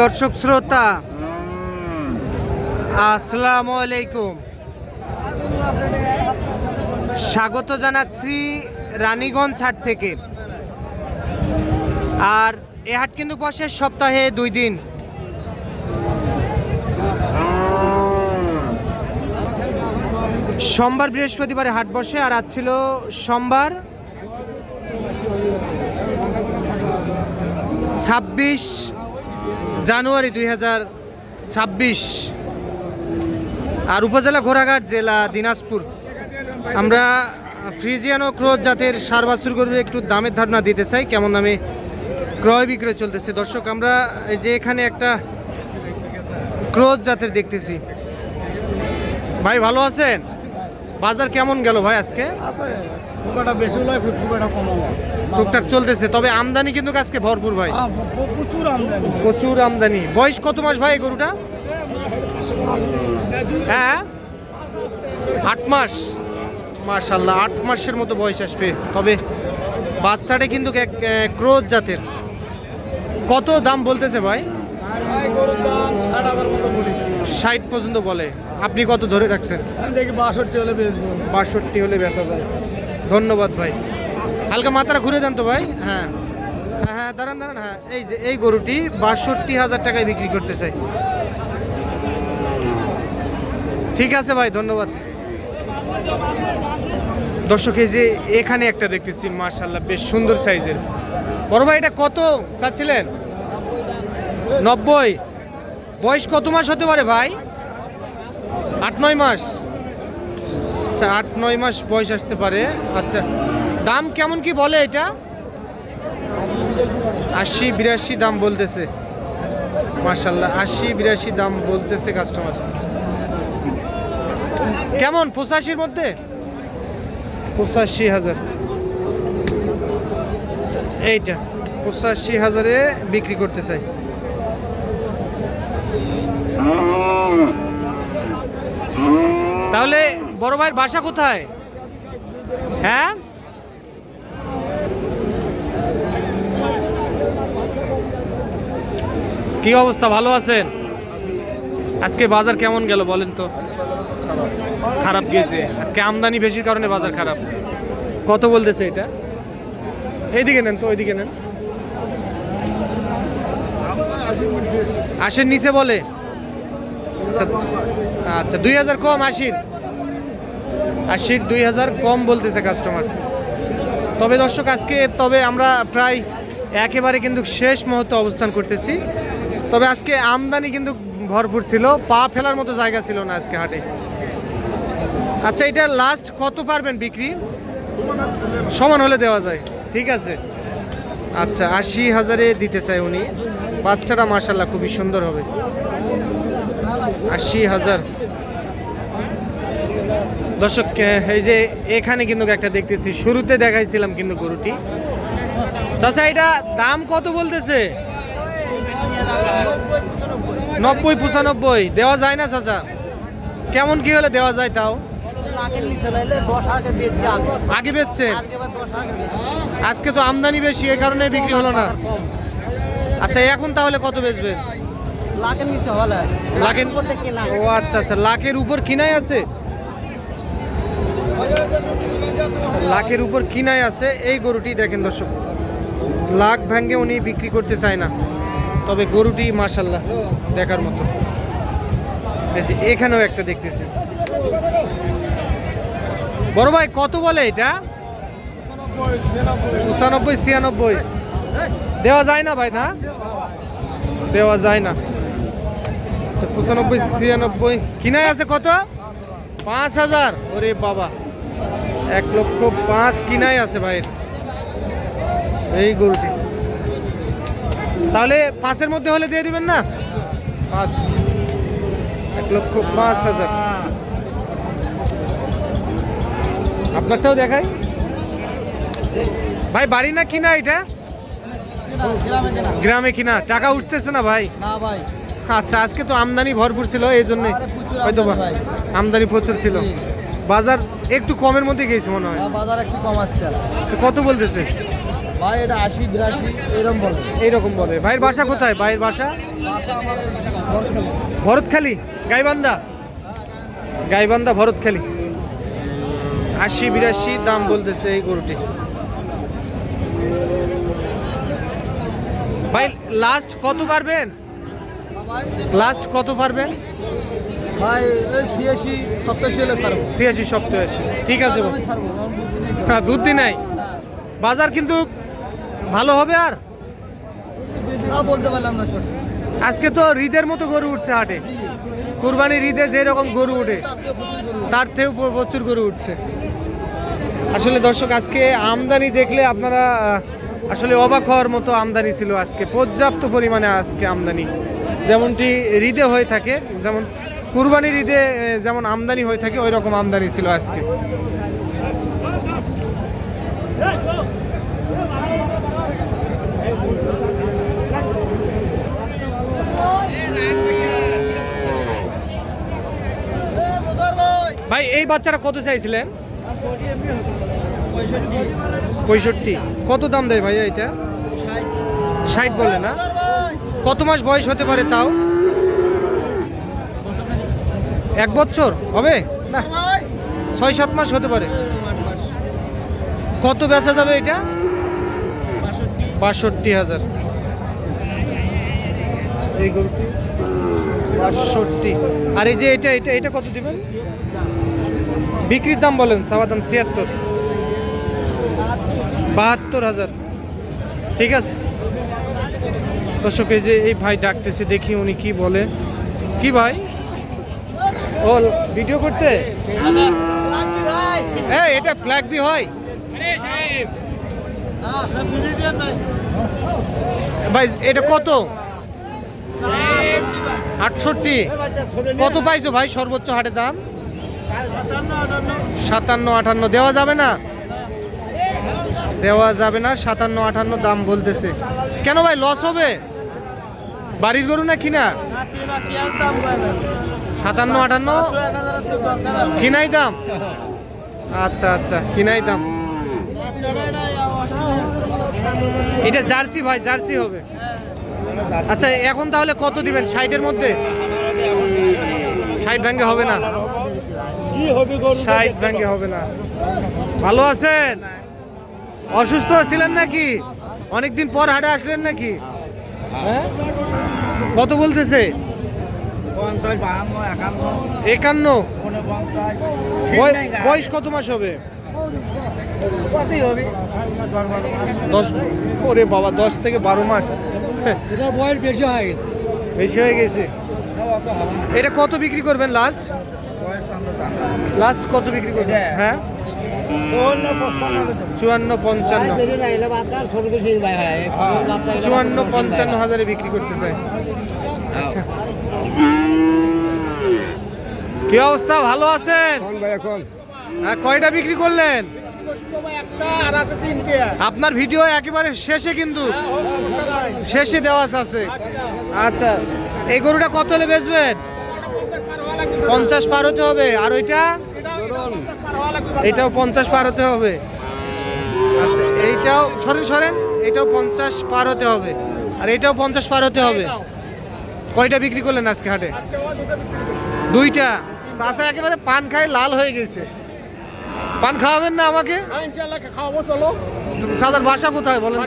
দর্শক শ্রোতা আসসালামু আলাইকুম। স্বাগত জানাচ্ছি রানীগঞ্জ হাট থেকে। আর এ হাট কিন্তু বসে সপ্তাহে দুই দিন। সোমবার বৃহস্পতিবারে হাট বসে আর আজ ছিল সোমবার ছাব্বিশ জানুয়ারি দুই হাজার ছাব্বিশ আর উপজেলা ঘোড়াঘাট জেলা দিনাজপুর। আমরা ফ্রিজিয়ান ক্রোজ জাতের সার বাছুর গরুর একটু দামের ধারণা দিতে চাই, কেমন দামে ক্রয় বিক্রয় চলতেছে। দর্শক, আমরা যে এখানে একটা ক্রোজ জাতের দেখতেছি। ভাই, ভালো আছেন? বাজার কেমন গেল ভাই আজকে? বেশি কম টুকটাক চলতেছে তবে আমদানি কিন্তু আজকে ভরপুর ভাই। প্রচুর আমদানি। প্রচুর আমদানি। বয়স কত মাস ভাই গরুটা? হ্যাঁ? আট মাস। মার্শাল্লাহ আট মাসের মতো বয়স আসবে। তবে বাচ্চাটা কিন্তু ক্রোজ জাতের। কত দাম বলতেছে ভাই ভাই গরুর দাম ষাট হাজার মতো বলি ষাট পর্যন্ত বলে। আপনি কত ধরে রাখছেন? দেখি বাষট্টি হলে বেচবো। বাষট্টি হলে বেচা যায়। ধন্যবাদ ভাই। হালকা মাথাটা ঘুরে যান তো ভাই। হ্যাঁ। হ্যাঁ হ্যাঁ দাঁড়ান দাঁড়ান। হ্যাঁ এই যে এই গরুটি বাষট্টি হাজার টাকায় বিক্রি করতে চাই। ঠিক আছে ভাই ধন্যবাদ। দর্শক এই যে এখানে একটা দেখতেছি মার্শাল্লাহ বেশ সুন্দর সাইজের। বড় ভাই এটা কত চাচ্ছিলেন? নব্বই। বয়স কত মাস হতে পারে ভাই? আট নয় মাস। আচ্ছা আট নয় মাস বয়স আসতে পারে। আচ্ছা দাম কেমন কি বলে এটা? আশি বিরাশি দাম বলতেছে। মার্শাল্লাহ আশি বিরাশি দাম বলতেছে কাস্টমার কেমন পঁচাশির মধ্যে? পঁচাশি হাজার। এইটা পঁচাশি হাজারে বিক্রি করতে চাই। তাহলে বড় ভাইয়ের বাসা কোথায়? হ্যাঁ? কি অবস্থা? ভালো আছেন? আজকে বাজার কেমন গেল বলেন তো? খারাপ গেছে। আজকে আমদানি বেশির কারণে বাজার খারাপ। কত বলতেছে এটা? এইদিকে নেন তো ওইদিকে নেন। আশের নিচে বলে। আচ্ছা আচ্ছা দুই হাজার কম আশির। আশির দুই হাজার কম বলতেছে কাস্টমার তবে দর্শক, আজকে তবে আমরা প্রায় একেবারে কিন্তু শেষ মুহূর্তে অবস্থান করতেছি। তবে আজকে আমদানি কিন্তু ভরপুর ছিল, পা ফেলার মতো জায়গা ছিল না আজকে হাটে। আচ্ছা এটা লাস্ট কত পারবেন বিক্রি? সমান হলে দেওয়া যায়, ঠিক আছে। আচ্ছা আশি হাজারে দিতে চাই উনি। বাচ্চাটা মার্শাল্লাহ খুবই সুন্দর হবে। আশি হাজার। দর্শক এই যে এখানে কিন্তু একটা দেখতেছি, শুরুতে দেখাইছিলাম কিন্তু গরুটি। চাচা, এটা দাম কত বলতেছে? নব্বই পঁচানব্বই, দেওয়া যায় না চাচা। কেমন কি হলে দেওয়া যায় তাও? আগে বেচছে? আজকে তো আমদানি বেশি, এ কারণে বিক্রি হলো না। আচ্ছা এখন তাহলে কত বেচবেন? লাখের নিচে হলে। লাখের কেনা ও আচ্ছা আচ্ছা লাখের উপর কিনাই আছে? লাখের উপর কিনাই আছে এই গরুটি দেখেন দর্শক। লাখ ভেঙ্গে উনি বিক্রি করতে চায় না। তবে গরুটি মাশাল্লাহ দেখার মতো। এখানেও একটা দেখতেছি। বড় ভাই কত বলে এটা? পঁচানব্বই ছিয়ানব্বই। দেওয়া যায় না ভাই না? দেওয়া যায় না। আচ্ছা পঁচানব্বই ছিয়ানব্বই। কিনাই আছে কত? পাঁচ হাজার। ওরে বাবা। এক লক্ষ পাঁচ কিনাই আছে ভাইয়ের। এই গরুটি। তাহলে পাঁচের মধ্যে হলে দিয়ে দিবেন না? পাঁচ। এক লক্ষ পাঁচ হাজার। আপনারটাও দেখাই। ভাই বাড়ি না কিনা এটা? গ্রামে গ্রামে কিনা। টাকা উঠতেছে না ভাই? না ভাই। আচ্ছা আজকে তো আমদানি ভরপুর ছিল এই জন্য হয়তো আমদানি প্রচুর ছিল। বাজার একটু কমের মধ্যে গেছে মনে হয়। বাজার একটু কম আসছে আচ্ছা, কত বলতেছে? ভাই এটা আশি বিরাশি এরকম বলে। এইরকম বলে। ভাইয়ের বাসা কোথায়? ভাইয়ের বাসা? ভরতখালি। গাইবান্ধা? গাইবান্ধা ভরতখালি। আশি বিরাশি দাম বলতেছে এই গরুটি। ভাই লাস্ট কত পারবেন? লাস্ট কত পারবেন ভাই ছিয়াশি সপ্তাশি হলে ছাড়বো। ছিয়াশি সপ্তাশি। ঠিক আছে। হ্যাঁ দুধ দিন নাই হ্যাঁ। বাজার কিন্তু ভালো হবে আর? বলতে পারলাম না সঠিক আজকে তো হৃদের মতো গরু উঠছে হাটে। কুরবানির হৃদে যে রকম গরু উঠে তার থেকেও প্রচুর গরু উঠছে। আসলে দর্শক আজকে আমদানি দেখলে আপনারা আসলে অবাক হওয়ার মতো আমদানি ছিল আজকে। পর্যাপ্ত পরিমাণে আজকে আমদানি। যেমনটি ঈদে হয়ে থাকে, যেমন কুরবানির ঈদে যেমন আমদানি হয়ে থাকে ওই রকম আমদানি ছিল আজকে। ভাই, এই বাচ্চারা কত চাইছিলেন? পঁয়ষট্টি। কত দাম দেয় ভাইয়া এটা? ষাট বলে না? কত মাস বয়স হতে পারে তাও? এক বছর? হবে? না। ছয়, সাত মাস হতে পারে। কত বেচা যাবে এটা? বাষট্টি হাজার। এই গরুটি? বাষট্টি। আর এই যে এটা এটা এটা কত দিবেন? বিক্রির দাম বলেন সাবা দাম ছিয়াত্তর। বাহাত্তর হাজার। ঠিক আছে? দর্শক যে এই ভাই ডাকতেছে, দেখি উনি কি বলে। কি ভাই? ও, ভিডিও করতে? হ্যাঁ এটা ফ্ল্যাগ বি হয়। ভাই, এটা কত? আটষট্টি। কত পাইছো ভাই সর্বোচ্চ হাটের দাম? সাতান্ন, আটান্ন। দেওয়া যাবে না? দেওয়া যাবে না, সাতান্ন, আটান্ন দাম বলতেছে। কেন ভাই লস হবে? বাড়ির গরু না কিনা? সাতান্ন, আটান্ন? কিনাই দাম? আচ্ছা আচ্ছা কিনাই দাম। এটা জার্সি ভাই, জার্সি হবে। আচ্ছা এখন তাহলে কত দিবেন? ষাটের মধ্যে? ষাট ব্যাঙ্গে হবে না? ষাট ব্যাঙ্গে হবে না। ভালো আছেন? অসুস্থ ছিলেন নাকি? অনেকদিন পর হাটে আসলেন নাকি? হ্যাঁ কত বলতেছে? একান্ন। বয়স কত মাস হবে? কতই হবে। দশ ওরে বাবা দশ থেকে বারো মাস। এটার বয়স বেশি হয়ে গেছে। বেশি হয়ে গেছে? এটা কত বিক্রি করবেন লাস্ট লাস্ট কত বিক্রি করবেন? হ্যাঁ? চুয়ান্ন পঞ্চান্ন চুয়ান্ন পঞ্চান্ন। হাজারে বিক্রি করতে চাই আচ্ছা। কি অবস্থা? ভালো আছেন? ভাই হ্যাঁ কয়টা বিক্রি করলেন? একটা আর আছে তিনটে আপনার ভিডিও একেবারে শেষে কিন্তু। শেষে দেওয়া আছে। আচ্ছা এই গরুটা কত হলে বেচবেন? পঞ্চাশ পার হতে হবে। আর ওইটা? এটাও পঞ্চাশ পার হতে হবে। আচ্ছা এইটাও সরেন সরেন এটাও পঞ্চাশ পার হতে হবে। আর এটাও পঞ্চাশ পার হতে হবে। কয়টা বিক্রি করলেন আজকে হাটে? দুইটা। চাষা একেবারে পান খায় লাল হয়ে গেছে। পান খাওয়াবেন না আমাকে? ইনশাল্লাহ খাওয়াবো চলো। চাঁদার বাসা কোথায় বলেন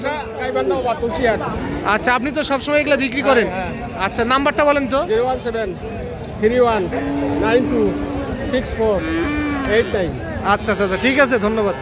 আচ্ছা আপনি তো সবসময় এগুলো বিক্রি করেন। হ্যাঁ, আচ্ছা নাম্বারটা বলেন তো। Zero one seven three one nine two. Six four eight nine আচ্ছা আচ্ছা আচ্ছা ঠিক আছে ধন্যবাদ।